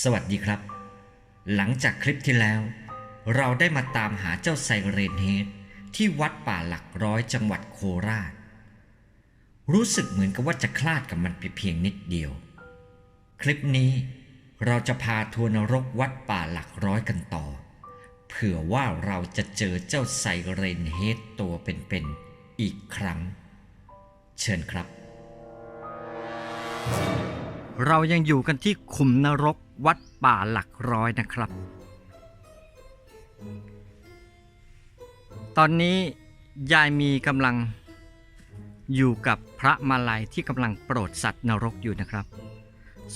สวัสดีครับ หลังจากคลิปที่แล้ว เราได้มาตามหาเจ้าไซเรนเฮดที่วัดป่าหลักร้อยจังหวัดโคราช รู้สึกเหมือนกับว่าจะคลาดกับมันไปเพียงนิดเดียว คลิปนี้เราจะพาทัวร์นรกวัดป่าหลักร้อยกันต่อ เผื่อว่าเราจะเจอเจ้าไซเรนเฮดตัวเป็นๆอีกครั้ง เชิญครับ เรายังอยู่กันที่ขุมนรกวัดป่าหลักร้อยนะครับ ตอนนี้ยายมีกำลังอยู่กับพระมาลัยที่กำลังโปรดสัตว์นรกอยู่นะครับ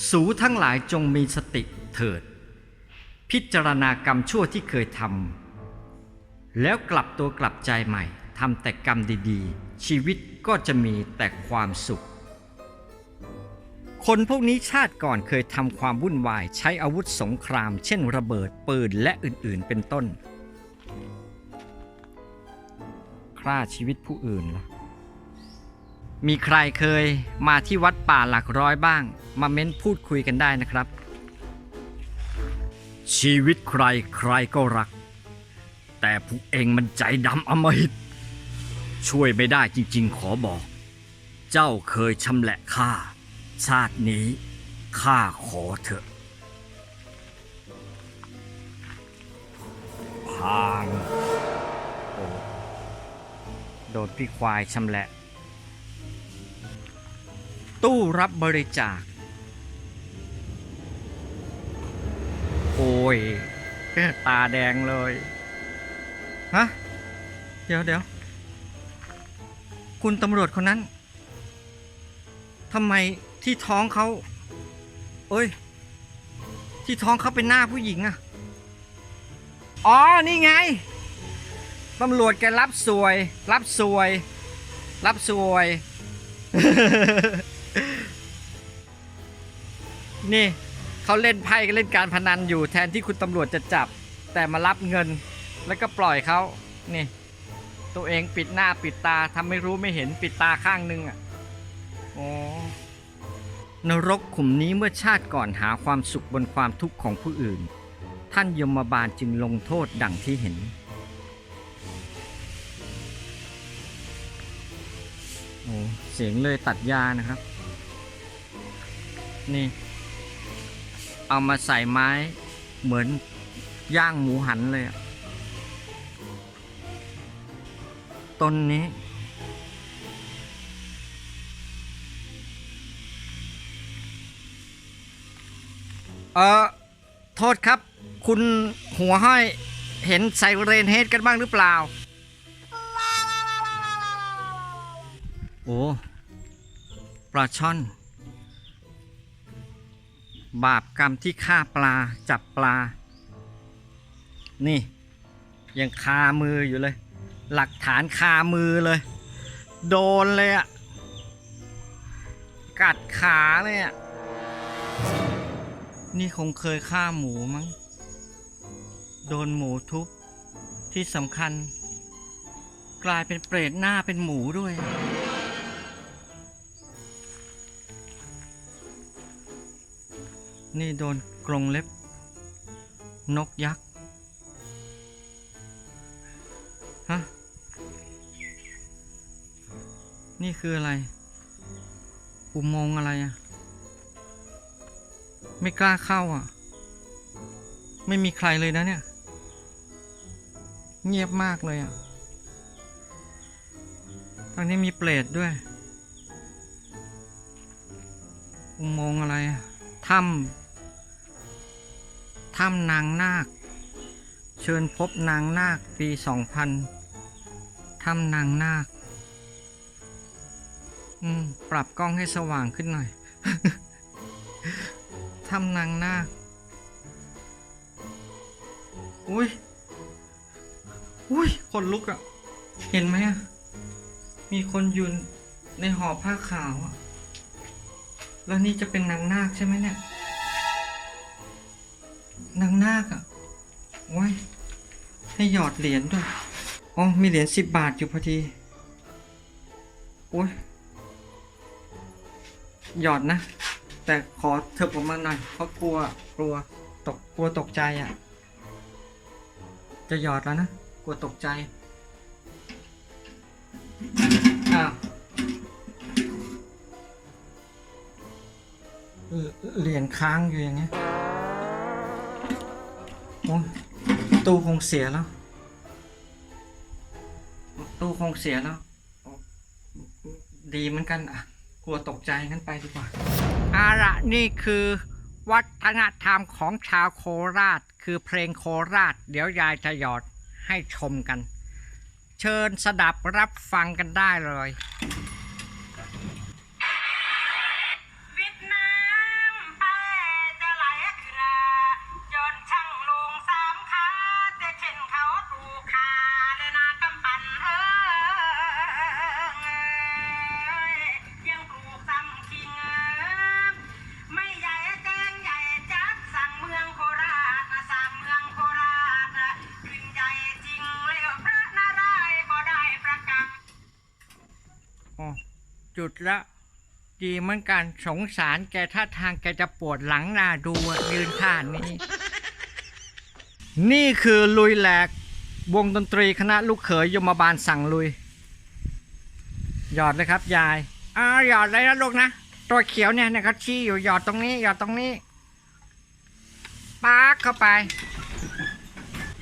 สูทั้งหลายจงมีสติเถิด พิจารณากรรมชั่วที่เคยทำแล้วกลับตัวกลับใจใหม่ทำแต่กรรมดีๆ ชีวิตก็จะมีแต่ความสุข คนพวกนี้ชาติก่อนเคยทำความวุ่นวายใช้อาวุธสงคราม เช่นระเบิดปืนและอื่นๆ เป็นต้นฆ่าชีวิตผู้อื่นหรอมีใครเคยมาที่วัดป่าหลักร้อยบ้าง มาเม้นพูดคุยกันได้นะครับ ชีวิตใครใครก็รัก แต่พวกเองมันใจดำอมหิต ช่วยไม่ได้จริงๆขอบอก เจ้าเคยชำแหละข้า ชาตินี้ข้าขอเถอะพางโอ้โดนพี่ควายชำแหละ ตู้รับบริจาค โอ้ยตาแดงเลย ฮะ เดี๋ยวเดี๋ยวคุณตำรวจคนนั้นทำไม ที่ท้องเขาเอ้ย ที่ท้องเขาเป็นหน้าผู้หญิงอะอ๋อ นี่ไง ตำรวจแกรับสวย รับสวย รับสวย นี่เขาเล่นไพ่กันเล่นการพนันอยู่แทนที่คุณตำรวจจะจับ แต่มารับเงิน แล้วก็ปล่อยเขานี่ ตัวเองปิดหน้าปิดตาทำไม่รู้ไม่เห็นปิดตาข้างนึงอะ นรกขุมนี้เมื่อชาติก่อนหาความสุขบนความทุกข์ของผู้อื่น ท่านยมบาลจึงลงโทษดังที่เห็น โอ้เสียงเลยตัดยานะครับ นี่ เอามาใส่ไม้เหมือนย่างหมูหันเลยอะต้นนี้ เออโทษครับ คุณหัวห้อยเห็นไซเรนเฮดกันบ้างหรือเปล่า โอ้ปลาช่อน บาปกรรมที่ฆ่าปลาจับปลา นี่ ยังคามืออยู่เลย หลักฐานคามือเลย โดนเลยอะกัดขาเลยอะ นี่คงเคยฆ่าหมูมั้ง โดนหมูทุบ ที่สำคัญ กลายเป็นเปรตหน้าเป็นหมูด้วย นี่โดนกรงเล็บ นกยักษ์ ฮะ นี่คืออะไร อุโมงค์อะไรอะ ไม่กล้าเข้าอะ ไม่มีใครเลยนะเนี่ย เงียบมากเลยอะทางนี้มีเปรตด้วย อุโมงอะไรอะถ้ำ ถ้ำนางนาค เชิญพบนางนาคปีสองพันถ้ำนางนาค อืม ปรับกล้องให้สว่างขึ้นหน่อย ถ้ำนางนาคอุ้ย อุ้ย คนลุกอะ่ะเห็นไหมอะมีคนยืนในห่อผ้าขาวอะ่ะแล้วนี่จะเป็นนางนาคใช่ไหมเนี่ย นางนาคอะ่ะว้ายให้หยอดเหรียญด้วย อ๋อ มีเหรียญสิบบาทอยู่พอดีโอ้ยหยอดนะ แต่ขอเถิบออกมาหน่อยเพราะกลัวกลัวตกกลัวตกใจอะ จะหยอดแล้วนะกลัวตกใจอ้าวเหรียญค้างอยู่อย่างเงี้ยโอ้ยตู้คงเสียแล้ว ตู้คงเสียแล้ว ดีเหมือนกันอะ กลัวตกใจงั้นไปดีกว่า อาระนี่คือวัฒนธรรมของชาวโคราช คือเพลงโคราช เดี๋ยวยายจะหยอดให้ชมกัน เชิญสดับรับฟังกันได้เลย จุดละดีเหมือนกันสงสารแกท่าทางแกจะปวดหลังหน้าดูอะยืนท่านี้ นี่คือลุยแหลก วงดนตรีคณะลูกเขยยมบาลสั่งลุย หยอดเลยครับยายอ่าหยอดเลยนะลูกนะตัวเขียวเนี่ยเนี่ยเขาชี้อยู่หยอดตรงนี้หยอดตรงนี้ปาร์กเข้าไป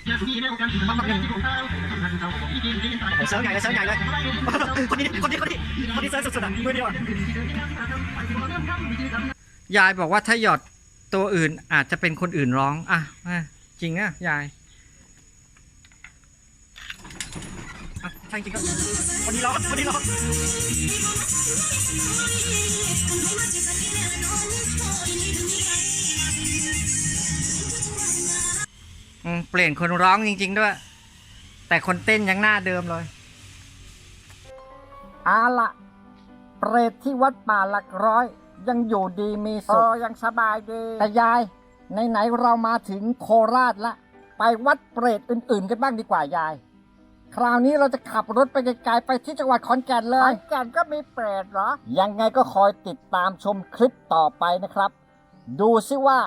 เซิร์ฟใหญ่เลยเซิร์ฟใหญ่เลยคนนี้คนนี้คนนี้คนนี้เซิร์ฟสุดๆอะมือเดียวยายบอกว่าถ้าหยอดตัวอื่นอาจจะเป็นคนอื่นร้องอะจริงอะยายอะใช่จริงก็คนนี้ร้องคนนี้ร้อง เปลี่ยนคนร้องจริง ๆ ด้วย แต่คนเต้นยังหน้าเดิมเลยเอาละเปรตที่วัดป่าหลักร้อย ยังอยู่ดีมีสุขยังสบายดี แต่ยายไหนๆเรามาถึงโคราชละ ไปวัดเปรตอื่น ๆ กันบ้างดีกว่ายาย คราวนี้เราจะขับรถไปไกลๆไปที่จังหวัดขอนแก่นเลยขอนแก่นก็มีเปรตเหรอ ยังไงก็คอยติดตามชมคลิปต่อไปนะครับ ดูซิว่า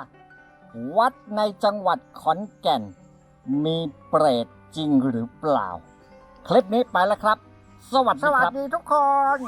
วัดในจังหวัดขอนแก่น มีเปรตจริงหรือเปล่า คลิปนี้ไปแล้วครับ สวัสดีครับ สวัสดีทุกคน